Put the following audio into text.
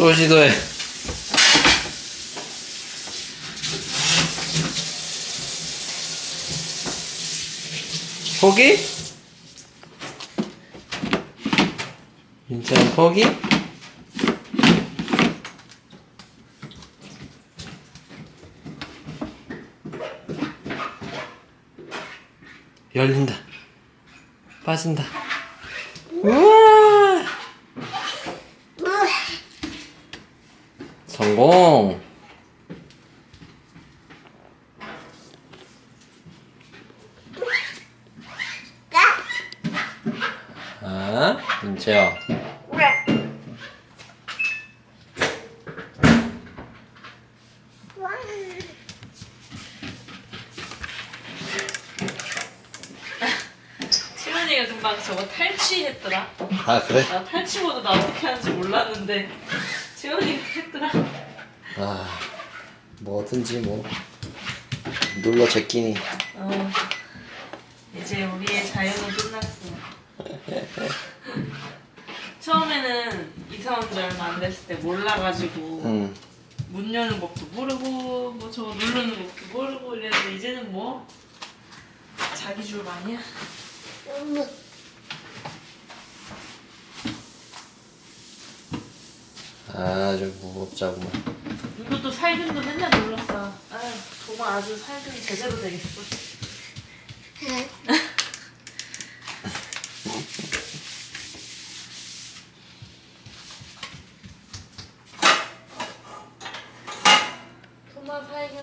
또 시도해. 포기? 민찬 포기? 열린다. 빠진다. 우와! 성공. 아, 민채야. 시원이가 금방 저거 탈취했더라. 아 그래? 나 탈취 모드 나 어떻게 하는지 몰랐는데 시원이가 했더라. 아, 뭐든지 뭐 눌러 제끼니. 어, 이제 우리의 자유는 끝났어. 처음에는 이사 온 지 얼마 안 됐을 때 몰라가지고 응. 문 여는 법도 모르고 뭐 저거 누르는 법도 모르고 이랬는데 이제는 뭐 자기 줄 아니야. 아주 무겁자구만. 이것도 살균도 맨날 눌렀어. 아유 정말 아주 살균 제대로 되겠어. 토마 살균.